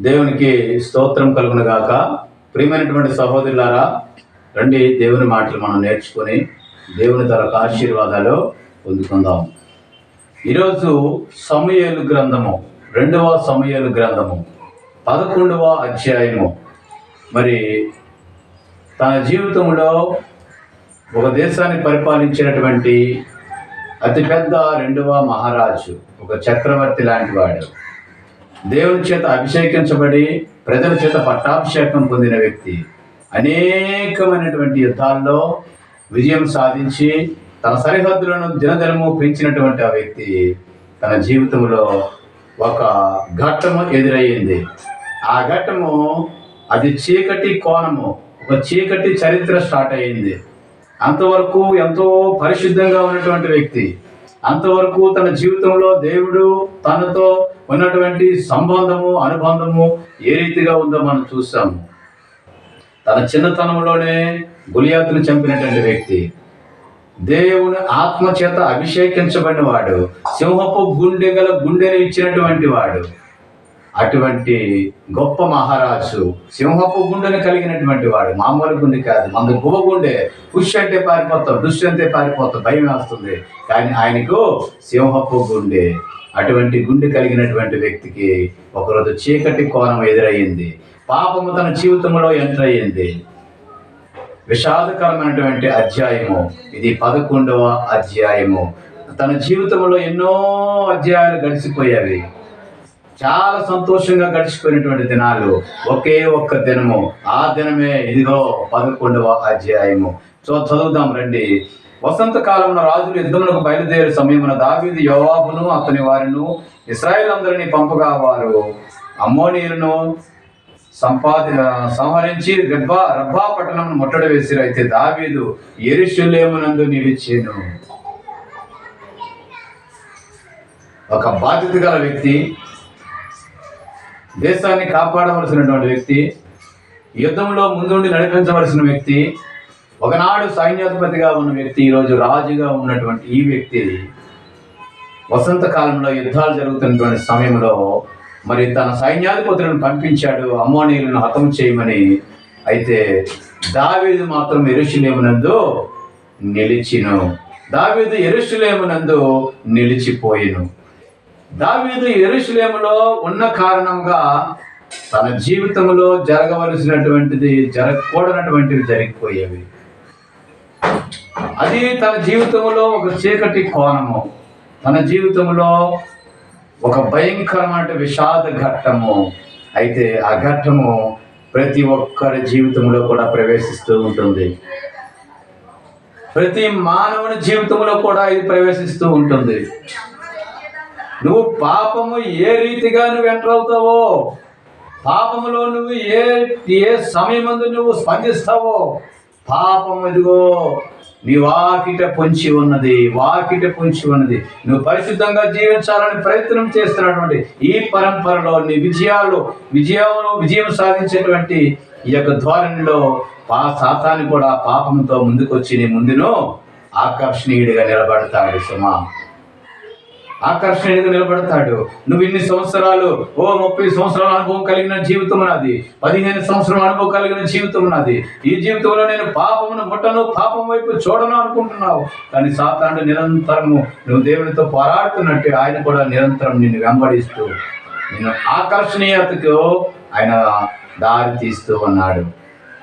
దేవునికి స్తోత్రం కలుగును గాక. ప్రియమైనటువంటి సహోదరులారా రండి దేవుని మాటలు మనం నేర్చుకొని దేవుని తరకు ఆశీర్వాదాలు పొందుకుందాం. ఈరోజు సమయలు గ్రంథము రెండవ సమయలు గ్రంథము పదకొండవ అధ్యాయము. మరి తన జీవితంలో ఒక దేశాన్ని పరిపాలించినటువంటి అతిపెద్ద రెండవ మహారాజు ఒక చక్రవర్తి లాంటి వాడు. దేవుని చేత అభిషేకించబడి ప్రజల చేత పట్టాభిషేకం పొందిన వ్యక్తి. అనేకమైనటువంటి యుద్ధాల్లో విజయం సాధించి తన సరిహద్దులను దినదినము పెంచినటువంటి ఆ వ్యక్తి తన జీవితంలో ఒక ఘట్టము ఎదురయ్యింది. ఆ ఘట్టము అది చీకటి కోణము ఒక చీకటి చరిత్ర స్టార్ట్ అయ్యింది. అంతవరకు ఎంతో పరిశుద్ధంగా ఉన్నటువంటి వ్యక్తి. అంతవరకు తన జీవితంలో దేవుడు తనతో ఉన్నటువంటి సంబంధము అనుబంధము ఏ రీతిగా ఉందో మనం చూస్తాము తన చిన్నతనంలోనే గులియాతును చంపినటువంటి వ్యక్తి. దేవుని ఆత్మ చేత అభిషేకించబడిన వాడు సింహపు గుండె గల గుండెని ఇచ్చినటువంటి వాడు. అటువంటి గొప్ప మహారాజు సింహపు గుండెను కలిగినటువంటి వాడు. మామూలు గుండె కాదు. మన గువ గుండె. పుష్ అంటే పారిపోతాం. దుష్టి అంటే పారిపోతాం. భయం వేస్తుంది. కానీ ఆయనకు సింహపు గుండె. అటువంటి గుండె కలిగినటువంటి వ్యక్తికి ఒకరోజు చీకటి కోణం ఎదురయ్యింది. పాపము తన జీవితంలో ఎంటర్ అయ్యింది విషాదకరమైనటువంటి అధ్యాయము. ఇది పదకొండవ అధ్యాయము. తన జీవితంలో ఎన్నో అధ్యాయాలు గడిచిపోయాయి చాలా సంతోషంగా గడిచిపోయినటువంటి దినాలు. ఒకే ఒక్క దినము. ఆ దినమే ఇదిగో పదకొండవ అధ్యాయము. సో చదువుదాం రండి. వసంత కాలంలో రాజులు యుద్ధములకు బయలుదేరే సమయమున దావీదు యోవాబును అతని వారిను ఇస్రాయేల్ అందరినీ పంపగా వారు అమ్మోనీయులను సంపాది సంహరించి రబ్బా రబ్బా పట్టణం ముట్టడి వేసిరు. అయితే దావీదు ఎరుషులేమునందు నిలిచేను. ఒక బాధ్యత గల వ్యక్తి దేశాన్ని కాపాడవలసినటువంటి వ్యక్తి యుద్ధంలో ముందుండి నడిపించవలసిన వ్యక్తి ఒకనాడు సైన్యాధిపతిగా ఉన్న వ్యక్తి ఈరోజు రాజుగా ఉన్నటువంటి ఈ వ్యక్తి వసంత కాలంలో యుద్ధాలు జరుగుతున్నటువంటి సమయంలో మరి తన సైన్యాధిపతులను పంపించాడు అమ్మోనీయులను హతం చేయమని. అయితే దావీదు మాత్రం ఎరుషులేమునందు నిలిచిను. దావీదు ఎరుషులేమునందు నిలిచిపోయిను. దావీదు ఎరుషులేములో ఉన్న కారణంగా తన జీవితంలో జరగవలసినటువంటిది జరగకూడనటువంటివి జరిగిపోయేవి. అది తన జీవితంలో ఒక చీకటి కోణము. తన జీవితంలో ఒక భయంకరమైన విషాద ఘట్టము అయితే ఆ ఘట్టము ప్రతి ఒక్కరి జీవితంలో కూడా ప్రవేశిస్తూ ఉంటుంది. ప్రతి మానవుని జీవితంలో కూడా ఇది ప్రవేశిస్తూ ఉంటుంది. నువ్వు పాపము ఏ రీతిగా నువ్వు ఎంటర్ అవుతావో పాపములో నువ్వు ఏ ఏ సమయమందు నువ్వు స్పందిస్తావో పాపం ఇదిగో నీ వాకిట పొంచి ఉన్నది వాకిట పొంచి ఉన్నది. నువ్వు పరిశుద్ధంగా జీవించాలని ప్రయత్నం చేస్తున్నటువంటి ఈ పరంపరలో నీ విజయాలు విజయంలో విజయం సాధించేటువంటి ఈ యొక్క ధోరణిలో పా సాతాన్ని కూడా పాపంతో ముందుకొచ్చి నీ ముందును ఆకర్షణీయుడిగా నిలబడతాడు సుమా. ఆకర్షణీయంగా నిలబడతాడు. నువ్వు ఇన్ని సంవత్సరాలు ఓ ముప్పై సంవత్సరాల అనుభవం కలిగిన జీవితం ఉన్నది పదిహేను సంవత్సరాల అనుభవం కలిగిన జీవితం ఉన్నది ఈ జీవితంలో నేను పాపమును ముట్టను పాపం వైపు చూడను అనుకుంటున్నావు. కానీ సాతాను నిరంతరము నువ్వు దేవునితో పోరాడుతున్నట్టు ఆయన కూడా నిరంతరం నిన్ను వెంబడిస్తూ నిన్ను ఆకర్షణీయతకు ఆయన దారి తీస్తూ ఉన్నాడు.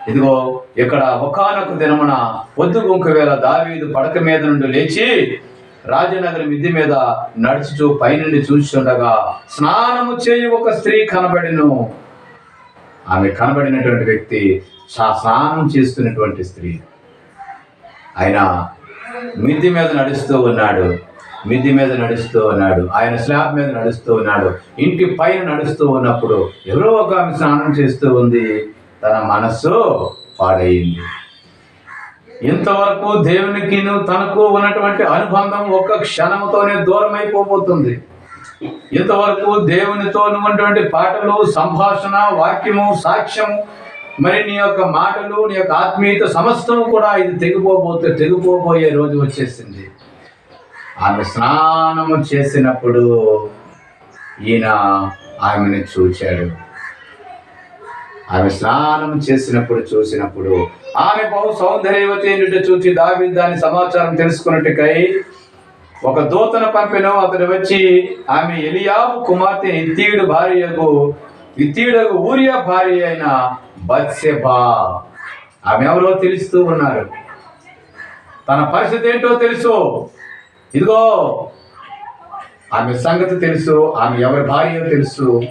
ఇదిగో ఇక్కడ ఒకనొక దినమున పొద్దు గుంక వేళ దావీదు పడక మీద నుండి లేచి రాజనగరి మిద్ది మీద నడుచుచూ పైనుండి చూస్తుండగా స్నానము చేయి ఒక స్త్రీ కనబడిను. ఆమె కనబడినటువంటి వ్యక్తి స్నానం చేస్తున్నటువంటి స్త్రీ. ఆయన మిద్ది మీద నడుస్తూ ఉన్నాడు మిద్ది మీద నడుస్తూ ఉన్నాడు ఆయన స్లాబ్ మీద నడుస్తూ ఉన్నాడు ఇంటి పైన నడుస్తూ ఉన్నప్పుడు ఎవరో ఒక ఆమె స్నానం చేస్తూ ఉంది. తన మనస్సు పాడయింది ఇంతవరకు దేవునికి తనకు ఉన్నటువంటి అనుబంధం ఒక్క క్షణంతోనే దూరం అయిపోబోతుంది ఇంతవరకు దేవునితో ఉన్నటువంటి పాటలు సంభాషణ వాక్యము సాక్ష్యము మరి నీ యొక్క మాటలు నీ యొక్క ఆత్మీయత సమస్తము కూడా ఇది తెగిపోబోతే తెగిపోబోయే రోజు వచ్చేసింది. ఆమె స్నానము చేసినప్పుడు ఈయన ఆమెను చూచాడు. ఆమె స్నానం చేసినప్పుడు చూసినప్పుడు ఆమె బహు సౌందర్యవతి ఏంటంటే చూచి దావి దాని సమాచారం తెలుసుకున్నట్టుకై ఒక దూతను పంపిన అతడు వచ్చి ఆమె ఎలియాబు కుమార్తె ఇత్తీయుడు భార్యకు ఇత్తీయుడకు ఊరియా భార్య అయిన బత్సెబా. ఆమె ఎవరో తెలుస్తూ ఉన్నారు. తన పరిస్థితి ఏంటో తెలుసు. ఇదిగో ఆమె సంగతి తెలుసు ఆమె ఎవరి భార్య తెలుసు.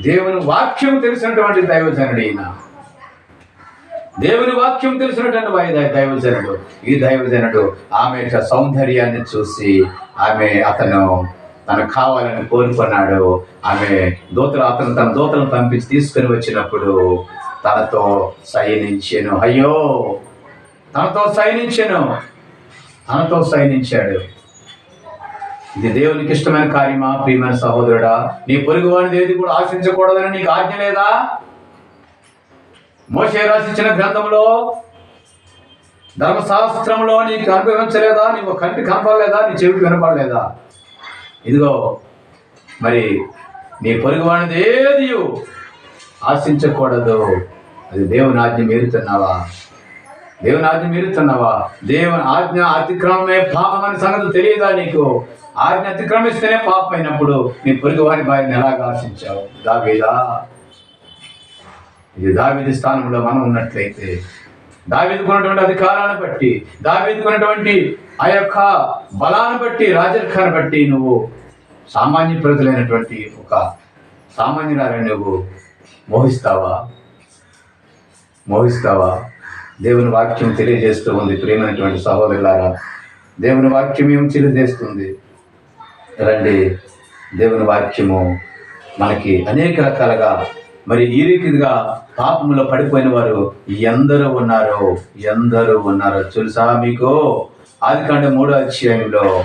దేవుని వాక్యం తెలిసినటువంటి దైవజనుడు ఈయన దేవుని వాక్యం తెలిసినటువంటి దైవజనుడు. ఈ దైవజనుడు ఆమె యొక్క సౌందర్యాన్ని చూసి ఆమె అతను తనకు కావాలని కోరుకున్నాడు. ఆమె దూతలు అతను తన దూతలను పంపించి తీసుకుని వచ్చినప్పుడు తనతో సైనించెను. అయ్యో! తనతో సైనించెను. తనతో సైనించాడు. ఇది దేవునికి ఇష్టమైన కార్యమా? ప్రియమైన సహోదరుడా నీ పొరుగు వాడిది ఏది కూడా ఆశించకూడదని నీకు ఆజ్ఞ లేదా? మోసే రాసిచ్చిన గ్రంథంలో ధర్మశాస్త్రంలో నీకు అనుభవించలేదా నీకు కంటి కనపడలేదా? నీ చెవికి వినపడలేదా? ఇదిగో మరి నీ పొరుగు వాడిది ఏది ఆశించకూడదు. అది దేవుని ఆజ్ఞ మీరుతున్నావా దేవుని ఆజ్ఞ మీరుతున్నావా దేవుని ఆజ్ఞ అతిక్రమమే పాపం అనే సంగతి తెలియదా నీకు? ఆజ్ఞ అతిక్రమిస్తేనే పాపం అయినప్పుడు నీ పొరుగు వారి భార్యను ఎలాగ ఆశించావు? దావీదా ఇది దావీది స్థానంలో మనం ఉన్నట్లయితే దావీదుకున్నటువంటి అధికారాన్ని బట్టి దావీదుకున్నటువంటి ఆ యొక్క బలాన్ని బట్టి రాజరికాన్ని బట్టి నువ్వు సామాన్య ప్రజలైనటువంటి ఒక సామాన్యురాలని నువ్వు మోహిస్తావా? మోహిస్తావా? దేవుని వాక్యం తెలియజేస్తూ ఉంది. ప్రేమైనటువంటి సహోదరులారా దేవుని వాక్యం ఏం తెలియజేస్తుంది? రండి. దేవుని వాక్యము మనకి అనేక రకాలుగా మరి ఈ రీతిగా పాపంలో పడిపోయిన వారు ఎందరూ ఉన్నారో ఎందరూ ఉన్నారో తెలుసా మీకు? ఆది కాండ మూడో అధ్యాయంలో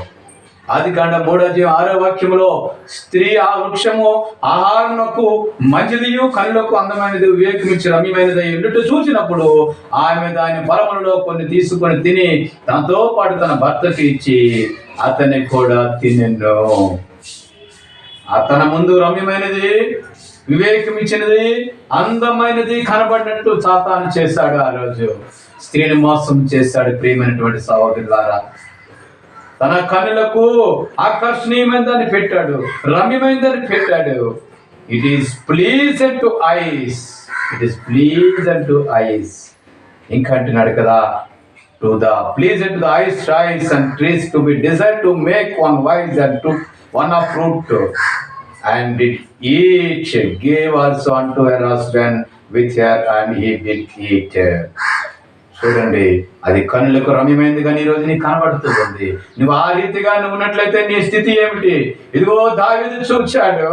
ఆది కాండ మూడో అధ్యాయం ఆరో వాక్యములో స్త్రీ ఆ వృక్షము ఆహారమునకు మంచిదియు కళ్ళకు అందమైనది వివేకమించి రమ్యమైనది ఉండుట చూసినప్పుడు ఆమె దాని పరములలో కొన్ని తీసుకొని తిని తనతో పాటు తన భర్తకి ఇచ్చి అతన్ని కూడా తినెను. అతని ముందు రమ్యమైనది వివేకమిచ్చినది అందమైనది కనబడినట్టు సాతాను చేశాడు ఆ రోజు. స్త్రీని మోసం చేశాడు ప్రియమైనటువంటి సహోదరులారా. తన కనులకు ఆకర్షణీయమైన దాన్ని పెట్టాడు రమ్యమైన దాన్ని పెట్టాడు. It is please to eyes it is please to eyes ఇంకా అంటున్నాడు కదా to the please to the eyes tries and trees to be desire to make one wise and to one of fruit and it each gave also unto her husband with her and he did eat చూడండి అది కన్నులకు రమ్యమైంది కానీ ఈరోజు నీకు కనబడుతుంది నువ్వు ఆ రీతిగా నువ్వు ఉన్నట్లయితే నీ స్థితి ఏమిటి? ఇదిగో దావిది చూచాడు.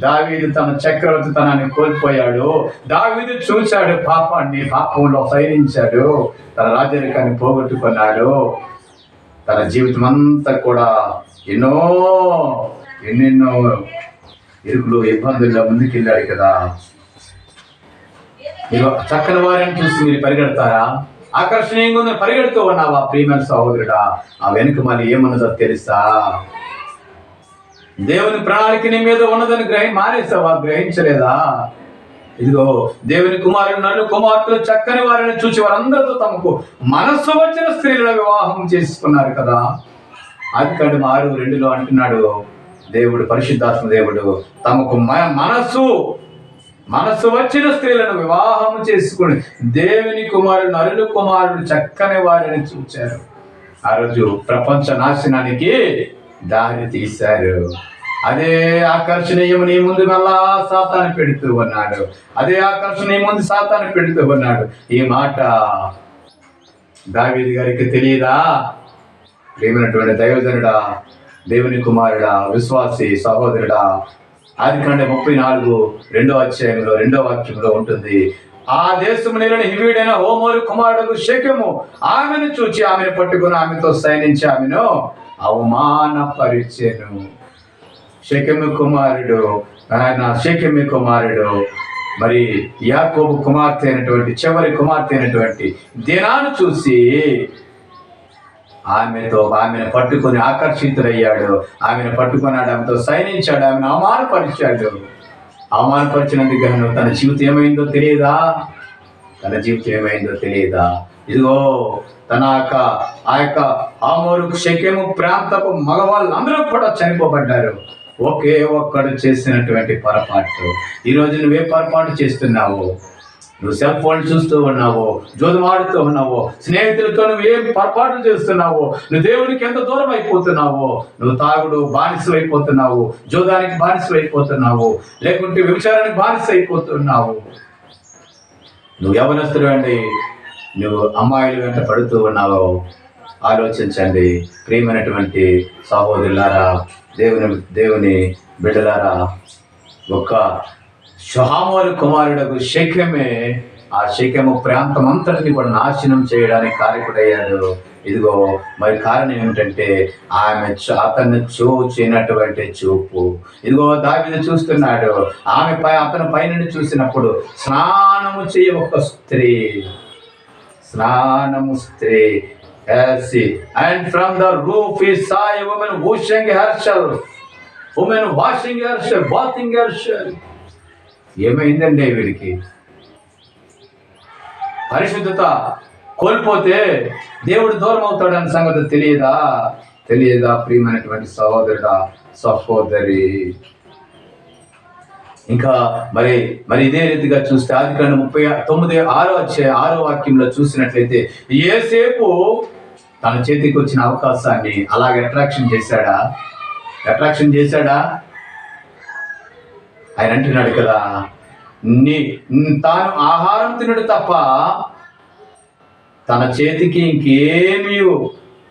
దావీదు తన చక్రవర్తి తనాన్ని కోల్పోయాడు. దావీదు చూశాడు పాపాన్ని పాపంలో సైనించాడు తన రాజరికాన్ని పోగొట్టుకున్నాడు. తన జీవితం అంతా కూడా ఎన్నో ఎన్నెన్నో ఇరుకులు ఇబ్బందుల్లో ముందుకెళ్ళాడు కదా. మీరు చక్కని వారిని చూసి మీరు పరిగెడతారా? ఆకర్షణీయంగా ఉందని పరిగెడుతూ ఉన్నావా ప్రియమైన సహోదరుడా? ఆ వెనుక మళ్ళీ ఏమన్నదో తెలుసా? దేవుని ప్రణాళిక నీ మీద ఉన్నదని గ్రహి మానేస్తావా గ్రహించలేదా? ఇదిగో దేవుని కుమారుడు నన్ను కుమార్తెలు చక్కని వారిని చూసి వారందరితో తమకు మనస్సు వచ్చిన స్త్రీలను వివాహం చేసుకున్నారు కదా. అది మారు రెండులో అంటున్నాడు దేవుడు పరిశుద్ధాత్మ దేవుడు. తమకు మ- మనస్సు మనస్సు వచ్చిన స్త్రీలను వివాహం చేసుకుని దేవుని కుమారుడు నరుడు కుమారుడు చక్కని వారిని చూచారు. ఆ రోజు ప్రపంచ నాశనానికి దారి తీశారు. అదే ఆకర్షణీయం నీ ముందు మళ్ళా సాతాను పెడుతూ ఉన్నాడు. అదే ఆకర్షణ నీ ముందు సాతాను పెడుతూ ఉన్నాడు. ఈ మాట దావీది గారికి తెలియదా? ప్రేమైనటువంటి దైవజనుడా దేవుని కుమారుడా విశ్వాసి సహోదరుడా ఆది కంటే ముప్పై నాలుగు రెండో అధ్యాయంలో రెండో వాక్యంలో ఉంటుంది. ఆ దేశము నేలని హివీడైన హోమోరు కుమారుడు శక్యము ఆమెను చూచి ఆమెను పట్టుకుని ఆమెతో సైనించి ఆమెను అవమానపరిచెను. శకెము కుమారుడు ఆయన శకెమి కుమారుడు. మరి యాకోబు కుమార్తె అయినటువంటి చివరి కుమార్తె అయినటువంటి దినాను చూసి ఆమెతో ఆమెను పట్టుకొని ఆకర్షితుడయ్యాడు. ఆమెను పట్టుకున్నాడు ఆమెతో సైనించాడు. ఆమెను అవమానపరిచాడు. అవమానపరిచినందుకు గాను తన జీవితం ఏమైందో తెలియదా? తన జీవితం ఏమైందో తెలియదా? ఇదిగో తన యొక్క ఆ యొక్క ఆమోరు శక్యము ప్రాంతపు మగవాళ్ళందరూ కూడా చనిపోబడ్డారు. ఒకే ఒక్కడు చేసినటువంటి పొరపాటు. ఈరోజు నువ్వే పొరపాటు చేస్తున్నావు. నువ్వు సెల్ ఫోన్ చూస్తూ ఉన్నావు జోదమాడుతూ ఉన్నావు స్నేహితులతో నువ్వు ఏం పొరపాట్లు చేస్తున్నావు నువ్వు దేవునికి ఎంత దూరం అయిపోతున్నావు నువ్వు తాగుడు బానిసలు అయిపోతున్నావు జోదానికి బానిసలు అయిపోతున్నావు లేకుంటే విచారానికి బానిస అయిపోతున్నావు నువ్వు యవనస్తుడు అండి నువ్వు అమ్మాయిలు వెంట పడుతూ ఉన్నావు ఆలోచించండి. ప్రియమైనటువంటి సహోదరులారా దేవుని దేవుని బిడ్డలారా ఒక్క షహామోలు కుమారుడకు శక్యమే ఆ శక్యము ప్రాంతం అంతటిని కూడా నాశనం చేయడానికి కారకుడయ్యాడు. ఇదిగో మరి కారణం ఏమిటంటే ఆమె అతన్ని చూచినటువంటి చూపు. ఇదిగో దావిని చూస్తున్నాడు. ఆమె పై అతని పైనుండి చూసినప్పుడు స్నానము చేయ ఒక స్త్రీ. స్నానము స్త్రీ. అండ్ ఫ్రమ్ ద రూఫ్ ఈ Sai woman washing herself woman washing herself bathing herself ఏమైందండి వీడికి? పరిశుద్ధత కోల్పోతే దేవుడు దూరం అవుతాడని సంగతి తెలియదా? తెలియదా ప్రియమైనటువంటి సహోదరుడా సహోదరి? ఇంకా మరి మరి ఇదే రీతిగా చూస్తే ఆది కాండ ముప్పై తొమ్మిది ఆరో వచ్చే ఆరో వాక్యంలో చూసినట్లయితే ఏసేపు తన చేతికి వచ్చిన అవకాశాన్ని అలాగే అట్రాక్షన్ చేశాడా? అట్రాక్షన్ చేశాడా? ఆయన అంటున్నాడు కదా నీ తాను ఆహారం తినడు తప్ప తన చేతికి ఇంకేమీ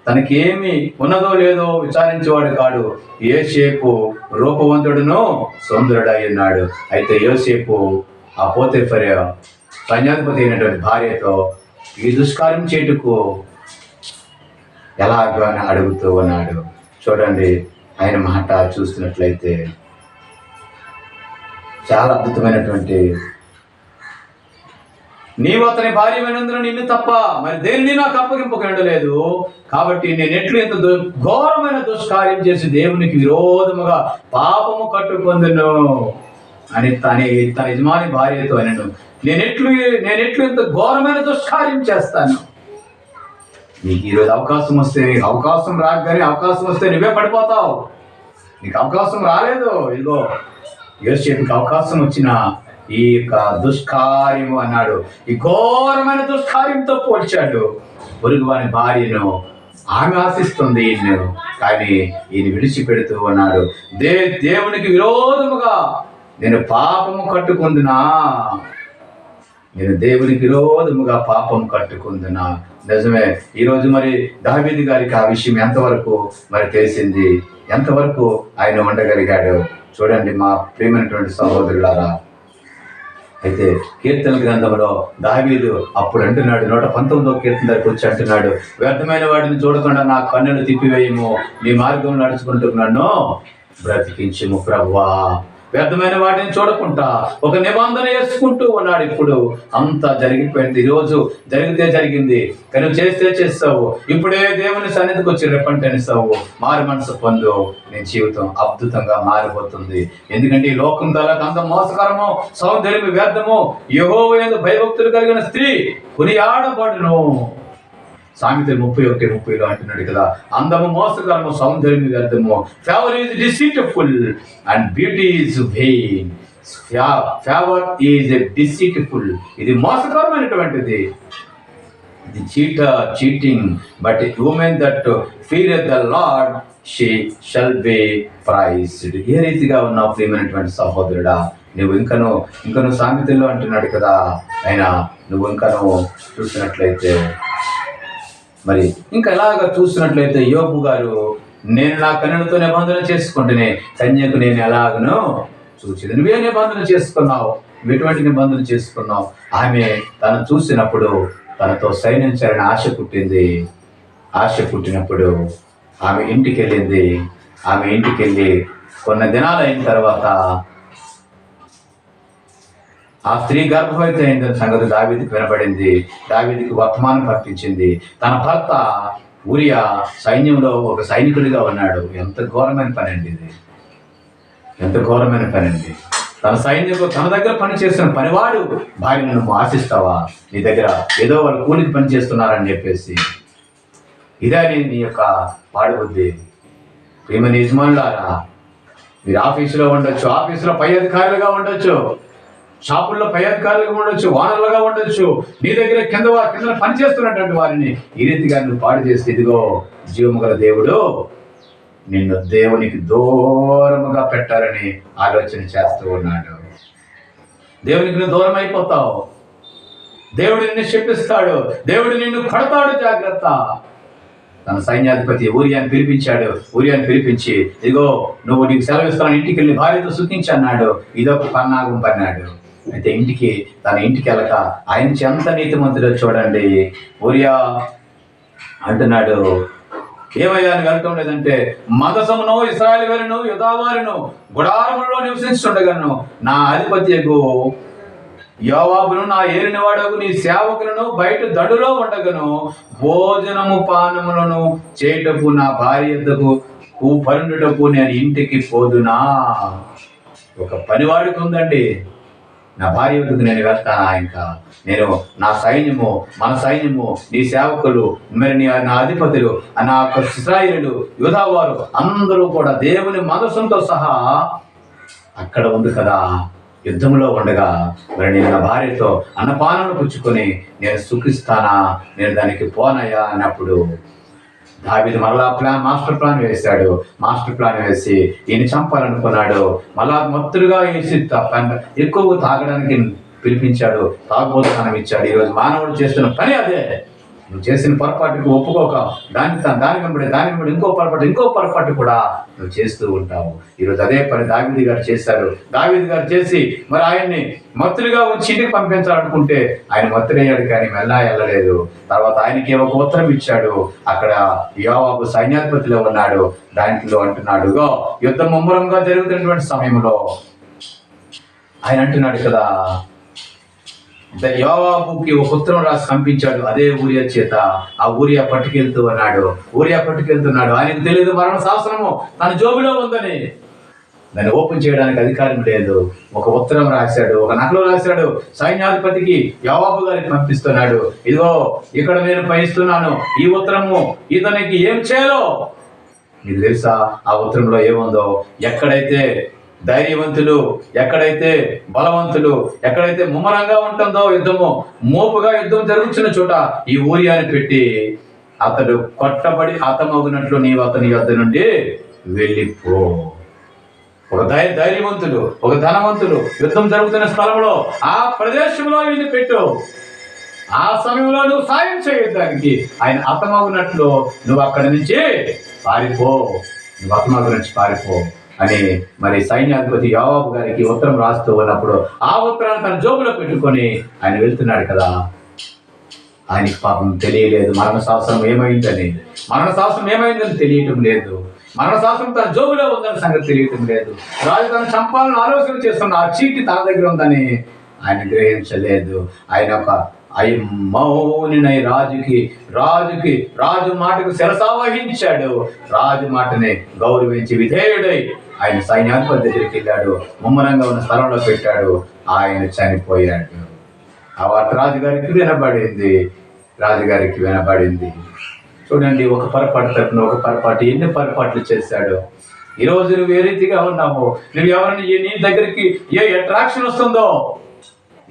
తనకేమి ఉన్నదో లేదో విచారించేవాడు కాడు. ఏసేపు రూపవంతుడును సుందరుడయ్యున్నాడు అయితే ఏసేపు ఆ పోతే ఫరే సైన్యాధిపతి అయినటువంటి భార్యతో ఈ దుష్కార్యం చేటుకు ఎలాగో అని అడుగుతూ ఉన్నాడు. చూడండి ఆయన మాట చూస్తున్నట్లయితే చాలా అద్భుతమైనటువంటి నీవు అతని భార్యమైనందున నిన్ను తప్ప మరి దేన్ని నాకు అప్పగింపకండలేదు కాబట్టి నేను ఎట్లు ఎంత ఘోరమైన దుష్కార్యం చేసి దేవునికి విరోధముగా పాపము కట్టుకొందును అని తన తన యజమాని భార్యతో అనను. నేను ఎట్లు నేను ఎట్లు ఇంత ఘోరమైన దుష్కార్యం చేస్తాను? నీకు ఈరోజు అవకాశం వస్తే అవకాశం రాగానే అవకాశం వస్తే నువ్వే పడిపోతావు. నీకు అవకాశం రాలేదు. ఇదిగో యోసేపుకి అవకాశం వచ్చిన ఈ యొక్క దుష్కార్యము అన్నాడు. ఈ ఘోరమైన దుష్కార్యంతో పోల్చాడు. పొరుగువాని భార్యను ఆమె ఆశిస్తుంది కానీ ఈయన విడిచిపెడుతూ ఉన్నాడు. దే దేవునికి విరోధముగా నేను పాపము కట్టుకుందునా? నేను దేవునికి విరోధముగా పాపం కట్టుకుందునా? నిజమే. ఈరోజు మరి దావేది గారికి ఆ విషయం ఎంతవరకు మరి తెలిసింది? ఎంతవరకు ఆయన ఉండగలిగాడు? చూడండి మా ప్రియమైనటువంటి సహోదరులారా. అయితే కీర్తన గ్రంథంలో దావీదు అప్పుడు అంటున్నాడు నూట పంతొమ్మిదో కీర్తన దగ్గర వచ్చి అంటున్నాడు వ్యర్థమైన వాటిని చూడకుండా నా కన్నులు తిప్పివేయము నీ మార్గం నడుచుకుంటున్నాను బ్రతికించము ప్రభువా. వ్యర్థమైన వాటిని చూడకుండా ఒక నిబంధన వేసుకుంటూ ఉన్నాడు ఇప్పుడు. అంతా జరిగిపోయింది. ఈ రోజు జరిగితే జరిగింది. కానీ చేస్తే చేస్తావు. ఇప్పుడే దేవుని సన్నిధికి వచ్చి రెప్పంటనిస్తావు మారు మనసు పొందు నీ జీవితం అద్భుతంగా మారిపోతుంది. ఎందుకంటే ఈ లోకం తలకు అంత మోసకరము సౌందర్యం వ్యర్థము యహో భయభక్తులు కలిగిన స్త్రీ కొనియాడబడును. సామెతలు ముప్పై ఒకటి ముప్పైలో అంటున్నాడు కదా. అందము మోసకరము సౌందర్యం వ్యర్థము. Favour is deceitful and beauty is vain favour is deceitful ఇది మోసకరమైనటువంటిది. ఇది cheat cheating but woman that feel the Lord she shall be praised ఏ రీతిగా ఉన్నావు ప్రియమైనటువంటి సహోదరుడా? నువ్వు ఇంకను ఇంకను సామెతల్లో అంటున్నాడు కదా. ఆయన నువ్వు ఇంకను చూసినట్లయితే మరి ఇంకా ఇలాగ చూసినట్లయితే యోపు గారు నేను నా కన్నులతో నిబంధన చేసుకుంటేనే కన్యకు నేను ఎలాగనో చూసేది నువ్వే నిబంధన చేసుకున్నావు ఎటువంటి నిబంధన చేసుకున్నావు? ఆమె తను చూసినప్పుడు తనతో సైనించాలని ఆశ పుట్టింది. ఆశ పుట్టినప్పుడు ఆమె ఇంటికి వెళ్ళింది ఆమె ఇంటికి వెళ్ళి కొన్ని దినాలు అయిన తర్వాత ఆ స్త్రీ గర్భవతి అయిందని సంగతి దావీదికి వినబడింది. దావీదికి వర్తమానం ప్రకటించింది తన భర్త ఊరియా సైన్యంలో ఒక సైనికుడిగా ఉన్నాడు. ఎంత ఘోరమైన పని అండి ఇది. ఎంత ఘోరమైన పని అండి తన సైన్యంలో తన దగ్గర పని చేస్తున్న పనివాడు భార్యను నువ్వు ఆశిస్తావా? నీ దగ్గర ఏదో వాళ్ళు కూలికి పని చేస్తున్నారని చెప్పేసి. ఇదే నీ యొక్క పాడుబుద్ధి. ప్రేమ యజమానులారా మీరు ఆఫీసులో ఉండొచ్చు ఆఫీసులో పై అధికారులుగా ఉండొచ్చు. షాపుల్లో పై అధికారులుగా ఉండొచ్చు వానర్లుగా ఉండొచ్చు. నీ దగ్గర కింద వా- కింద పని చేస్తున్నటువంటి వారిని ఈ రీతిగా నువ్వు పాడు చేస్తే ఇదిగో జీవము గల దేవుడు నిన్ను దేవునికి దూరముగా పెట్టాలని ఆలోచన చేస్తూ ఉన్నాడు. దేవునికి నువ్వు దూరం అయిపోతావు దేవుడు నిన్ను శపిస్తాడు. దేవుడు నిన్ను కొడతాడు జాగ్రత్త. తన సైన్యాధిపతి ఊరియాని పిలిపించాడు. ఊరియాని పిలిపించి ఇదిగో నువ్వు నీకు సెలవిస్తాను ఇంటికి వెళ్ళి భార్యతో సుఖించి అన్నాడు. ఇదొక పన్నాగం పన్నాడు. అయితే ఇంటికి తన ఇంటికి వెళ్ళక ఆయన చెంత నీతిమంతుడో చూడండి. ఊరియా అంటున్నాడు. ఏమయ్యా అని వెళ్ళటం లేదంటే మగసమును ఇస్రాయల్ వారిను యుధావారిను గుడారములో నివసించుండగలను నా అధిపత్యకు యోవాబును నా ఏరిన వాడకు నీ సేవకులను బయట దడులో ఉండగను. భోజనము పానములను చేయుటకు నా భార్య యొద్దకు పరుండుటకు నేను ఇంటికి పోదునా? ఒక పనివాడికి ఉందండి నా భార్య వద్దకు నేను వెళ్తానా ఇంకా? నేను నా సైన్యము మన సైన్యము నీ సేవకులు మరి నీ నా అధిపతులు నా యొక్క ఇస్రాయేలు యోధావారు అందరూ కూడా దేవుని మనసుతో సహా అక్కడ ఉంది కదా. యుద్ధంలో ఉండగా మరి నేను నా భార్యతో అన్నపానను పుచ్చుకొని నేను సుఖిస్తానా నేను దానికి పోనయ్యా అన్నప్పుడు దావిది మళ్ళా ప్లాన్ మాస్టర్ ప్లాన్ వేశాడు. మాస్టర్ ప్లాన్ వేసి ఈయన చంపాలనుకున్నాడు. మళ్ళా మొత్తులుగా వేసి ఎక్కువ తాగడానికి పిలిపించాడు. తాగుబోతుతనం ఇచ్చాడు. ఈరోజు మానవుడు చేస్తున్న పని అదే. నువ్వు చేసిన పొరపాటుకు ఒప్పుకోక. దాని దాని వెంబడి దాని వెంబడి ఇంకో పొరపాటు ఇంకో పొరపాటు కూడా నువ్వు చేస్తూ ఉంటావు. ఈరోజు అదే పని దావిది గారు చేశారు. దావిది గారు చేసి మరి ఆయన్ని మత్తులుగా వచ్చి ఇంటికి పంపించాలనుకుంటే ఆయన మత్తులయ్యాడు కానీ మెల్లా వెళ్ళలేదు. తర్వాత ఆయనకి ఒక ఉత్తరం ఇచ్చాడు. అక్కడ యోవాబు సైన్యాధిపతిలో ఉన్నాడు. దాంట్లో అంటున్నాడు యుద్ధం ముమ్మరంగా జరుగుతున్నటువంటి సమయంలో ఆయన అంటున్నాడు కదా యోవాబుకి ఒక ఉత్తరం రాసి పంపించాడు అదే ఊరియా చేత ఆ ఊరియా పట్టుకెళ్తూ అన్నాడు. ఊరియా పట్టుకెళ్తున్నాడు ఆయనకు తెలియదు మరణ శాసనము. తన జోబిలో ఉందని. దాన్ని ఓపెన్ చేయడానికి అధికారం లేదు. ఒక ఉత్తరం రాశాడు ఒక నకలు రాశాడు. సైన్యాధిపతికి యోవాబు గారికి పంపిస్తున్నాడు ఇదిగో ఇక్కడ నేను పయిస్తున్నాను ఈ ఉత్తరము ఇతనికి ఏం చేయాలో? మీకు తెలుసా ఆ ఉత్తరంలో ఏముందో? ఎక్కడైతే ధైర్యవంతులు ఎక్కడైతే బలవంతులు ఎక్కడైతే ముమ్మరంగా ఉంటుందో యుద్ధము మోపుగా యుద్ధం జరుగుతున్న చోట ఈ ఊరియాని పెట్టి అతడు కొట్టబడి హతమగునట్లు నీవు అతని యొద్ద నుండి వెళ్ళిపో. ఒక ధైర్య ధైర్యవంతులు ఒక ధనవంతులు యుద్ధం జరుగుతున్న స్థలంలో ఆ ప్రదేశంలో వీళ్ళు పెట్టు. ఆ సమయంలో నువ్వు సాయం చేయడానికి ఆయన అతమగునట్లు నువ్వు అక్కడి నుంచి పారిపో. నువ్వు అతమగు నుంచి పారిపో. అని మరి సైన్యాధిపతి యోబాబు గారికి ఉత్తరం రాస్తూ ఉన్నప్పుడు ఆ ఉత్తరాన్ని తన జోబులో పెట్టుకొని ఆయన వెళ్తున్నాడు కదా. ఆయనకి పాపం తెలియలేదు. మరణ శాస్త్రం ఏమైందని. మరణ శాస్త్రం ఏమైందని తెలియటం లేదు. మరణ శాస్త్రం తన జోబులో ఉందని సంగతి తెలియటం లేదు. రాజు తన చంపాలని ఆలోచన చేస్తున్న ఆ చీటి తన దగ్గర ఉందని ఆయన గ్రహించలేదు. ఆయన ఒక అయి మౌనినై రాజుకి రాజుకి రాజు మాటకు శిరసావహించాడు రాజు మాటని గౌరవించి విధేయుడై ఆయన సైన్యాధిపతి దగ్గరికి వెళ్ళాడు. ముమ్మరంగా ఉన్న స్థలంలో పెట్టాడు. ఆయన చనిపోయాడు. ఆ వార్త రాజుగారికి వినబడింది. రాజుగారికి వినబడింది. చూడండి ఒక పొరపాటు తప్పిన ఒక పొరపాటు ఎన్ని పొరపాట్లు చేశాడు. ఈరోజు నువ్వు ఏ రీతిగా ఉన్నావు? నువ్వు ఎవరిని నీ దగ్గరికి ఏ అట్రాక్షన్ వస్తుందో?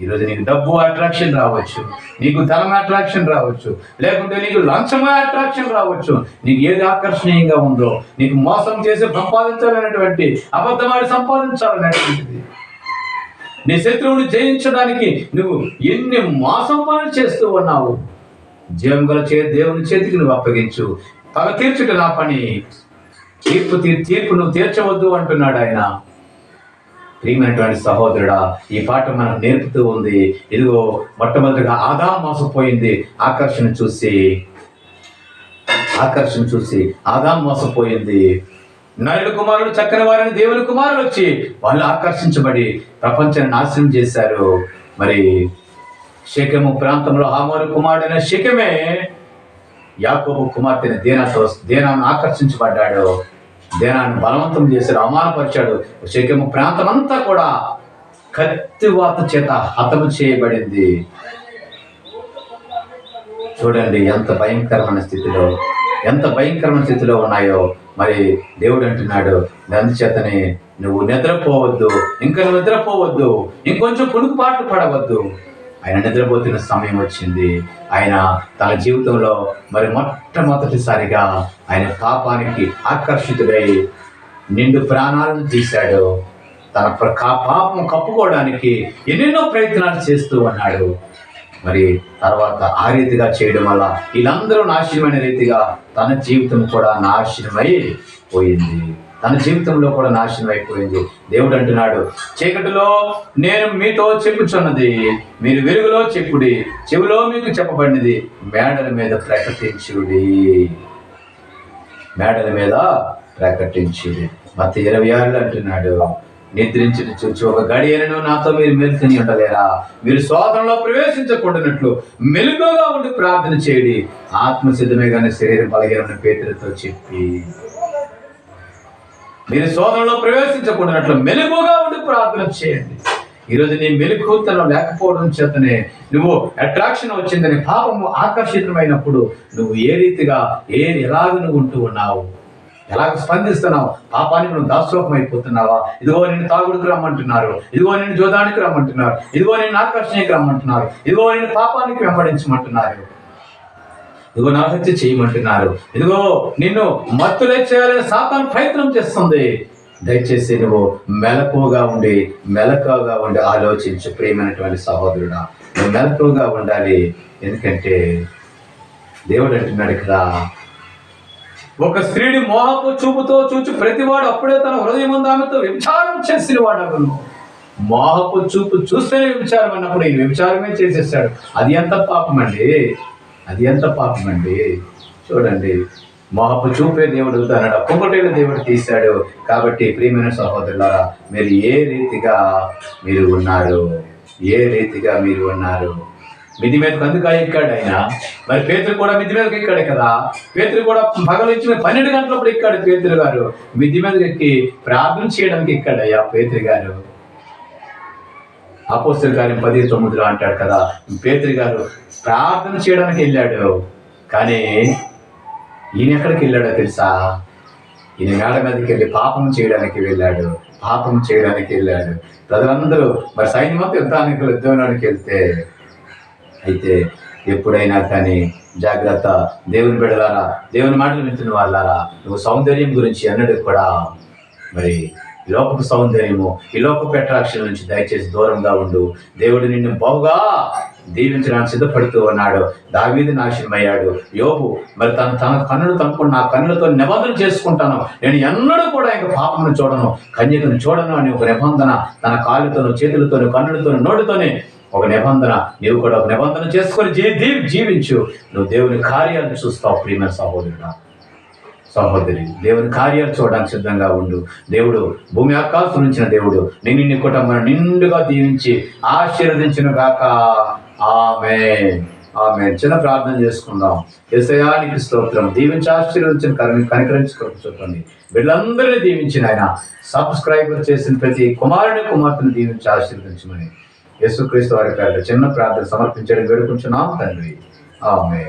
ఈరోజు నీకు డబ్బు అట్రాక్షన్ రావచ్చు నీకు ధనం అట్రాక్షన్ రావచ్చు లేకుంటే నీకు లంచమే అట్రాక్షన్ రావచ్చు. నీకు ఏది ఆకర్షణీయంగా ఉందో నీకు మోసం చేసి సంపాదించాలనేటువంటి అబద్ధమాడి సంపాదించాలనేటువంటిది. నీ శత్రువుని జయించడానికి నువ్వు ఎన్ని మోసం పనులు చేస్తూ ఉన్నావు జీవం గల చే దేవుని చేతికి నువ్వు అప్పగించు. పగ తీర్చుట నా పని. తీర్పు తీర్ తీర్పు నువ్వు తీర్చవద్దు అంటున్నాడు ఆయన. ప్రియమైనటువంటి సహోదరుడా ఈ పాట మనకు నేర్పుతూ ఉంది. ఇదిగో మొట్టమొదటిగా ఆదా మోసపోయింది ఆకర్షణ చూసి ఆకర్షణ చూసి ఆదా మోసపోయింది నరుడు కుమారుడు చక్కని వారిని దేవుని కుమారులు వచ్చి వాళ్ళు ఆకర్షించబడి ప్రపంచాన్ని నాశనం చేశారు. మరి శకెము ప్రాంతంలో హామోరు కుమారుడైన శకమే యాకోబు కుమార్తెని దేనాతో దేనాను ఆకర్షించబడ్డాడు? దేనాన్ని బలవంతం చేశాడు అవమానపరిచాడు. శక్యము ప్రాంతం అంతా కూడా కత్తివాత చేత హతము చేయబడింది. చూడండి ఎంత భయంకరమైన స్థితిలో ఎంత భయంకరమైన స్థితిలో ఉన్నాయో. మరి దేవుడు అంటున్నాడు అందుచేతనే నువ్వు నిద్రపోవద్దు ఇంకా నువ్వు నిద్రపోవద్దు ఇంకొంచెం పుణుకుపాట్లు పడవద్దు. ఆయన నిద్రపోతున్న సమయం వచ్చింది. ఆయన తన జీవితంలో మరి మొట్టమొదటిసారిగా ఆయన పాపానికి ఆకర్షితుడై నిండు ప్రాణాలను తీశాడు. తన ప్ర- కా- పాపం కప్పుకోవడానికి ఎన్నెన్నో ప్రయత్నాలు చేస్తూ ఉన్నాడు. మరి తర్వాత ఆ రీతిగా చేయడం వల్ల వీళ్ళందరూ నాశనమైన రీతిగా తన జీవితం కూడా నాశనమై పోయింది. తన జీవితంలో కూడా నాశనం అయిపోయింది. దేవుడు అంటున్నాడు చీకటిలో నేను మీతో చెప్పుచున్నది మీరు వెలుగులో చెప్పుడి చెవిలో మీకు చెప్పబడినది మేడల మీద ప్రకటించుడి. మేడల మీద ప్రకటించుడి. మత ఇరవై ఆరులో అంటున్నాడు నిద్రించిన చూచి ఒక గడియలను నాతో మీరు మెలుకుని ఉండలేరా? మీరు శోధనలో ప్రవేశించకుండానట్లు మెలుగుగా ఉండి ప్రార్థన చేయడి. ఆత్మ సిద్ధమే కానీ శరీరం బలహీనమైన పేతులతో చెప్పి మీరు శోధనలో ప్రవేశించకూడనట్లు మెలుగుగా ఉండి ప్రార్థన చేయండి. ఈరోజు నీ మెలుకుతనం లేకపోవడం చేతనే నువ్వు అట్రాక్షన్ వచ్చిందని పాపము ఆకర్షితమైనప్పుడు నువ్వు ఏ రీతిగా ఏ ఎలాగ నువ్వు ఉంటూ ఉన్నావు? ఎలాగ స్పందిస్తున్నావు? పాపానికి నువ్వు దాసోహం అయిపోతున్నావా ఇదిగో నేను తాగుడుకు రమ్మంటున్నారు. ఇదిగో నేను జోదానికి రమ్మంటున్నారు. ఇదిగో నేను ఆకర్షణకి రమ్మంటున్నారు. ఇదిగో నేను పాపానికి వెంబడించమంటున్నారు. ఇదిగో నరహత్య చేయమంటున్నారు. ఇదిగో నిన్ను మత్తులే చేయాలని సాతాను ప్రయత్నం చేస్తుంది. దయచేసి నువ్వు మెలకువగా ఉండి మెలకువగా ఉండి ఆలోచించు ప్రియమైనటువంటి సహోదరుడా. నువ్వు మెలకువగా ఉండాలి. ఎందుకంటే దేవుడు అంటున్నాడు ఇక్కడ ఒక స్త్రీని మోహపు చూపుతో చూచి ప్రతివాడు అప్పుడే తన హృదయం ఆమెతో వ్యభిచారం చేసిన వాడు మోహపు చూపు చూస్తేనే వ్యభిచారం అన్నప్పుడు ఈ వ్యభిచారమే చేసేసాడు అది ఎంత పాపం అండి అది ఎంత పాపం అండి చూడండి. మాపు చూపే దేవుడు అన్నాడు కుంకటేలు దేవుడు తీశాడు. కాబట్టి ప్రియమైన సహోదరులారా మీరు ఏ రీతిగా మీరు ఉన్నారు? ఏ రీతిగా మీరు ఉన్నారు? మిది మీదకు అందుకు ఎక్కాడు ఆయన మరి పేతురు కూడా మిది మీదకి ఎక్కాడు కదా? పేతురు కూడా పగలు ఇచ్చిన పన్నెండు గంటలప్పుడు ఎక్కాడు పేతురు గారు. మిది మీదకి ఎక్కి ప్రార్థన చేయడానికి ఎక్కాడయ్యా పేతురు గారు. అపోస్తుల కార్యం పది తొమ్మిదిలో అంటాడు కదా. పేదరి గారు ప్రార్థన చేయడానికి వెళ్ళాడు. కానీ ఈయన ఎక్కడికి వెళ్ళాడో తెలుసా? ఈయన మేడ మీదకి వెళ్ళి పాపం చేయడానికి వెళ్ళాడు. పాపం చేయడానికి వెళ్ళాడు. ప్రజలందరూ మరి సైన్యమంతా యుద్ధానికి యుద్ధంలోనికి వెళ్తే అయితే ఎప్పుడైనా కానీ జాగ్రత్త దేవుని బిడలారా దేవుని మాటలు వింటున్న వాళ్ళారా నువ్వు సౌందర్యం గురించి అన్నది కూడా మరి లోకపు సౌందర్యము ఈ లోకపు అట్రాక్షన్ నుంచి దయచేసి దూరంగా ఉండు. దేవుడు నిన్ను బహుగా దీవించడానికి సిద్ధపడుతూ ఉన్నాడు. దావీది నాశనం అయ్యాడు యోబు మరి తన తన కన్నులు తనుకుని నా కన్నులతో నిబంధన చేసుకుంటాను. నేను ఎన్నడూ కూడా ఇంక పాపమును చూడను. కన్యకను చూడను అని ఒక నిబంధన తన కాళ్ళతోను చేతులతోను కన్నులతోను నోటితోనే ఒక నిబంధన. నీవు కూడా ఒక నిబంధన చేసుకొని జీ జీవించు. నువ్వు దేవుని కార్యాలను చూస్తావు ప్రియమైన సహోదరుడా. సహోదరి దేవుని కార్యాలు చూడడానికి సిద్ధంగా ఉండు. దేవుడు భూమి ఆకాశం నుంచిన దేవుడు నిన్ను నీ కుటుంబం నిండుగా దీవించి ఆశీర్వదించిన గాక ఆమె ఆమె చిన్న ప్రార్థన చేసుకుందాం. ఎసయానికి స్తోత్రం. దీవించి ఆశీర్వదించిన కని కనికరించుకోవడం చూడండి వీళ్ళందరినీ దీవించిన ఆయన సబ్స్క్రైబర్ చేసిన ప్రతి కుమారుని కుమార్తెను దీవించి ఆశీర్వదించమని. యేసుక్రీస్తు వారి పేరిట చిన్న ప్రార్థన సమర్పించడం వేడుకుంటున్నాం తండ్రి. ఆమె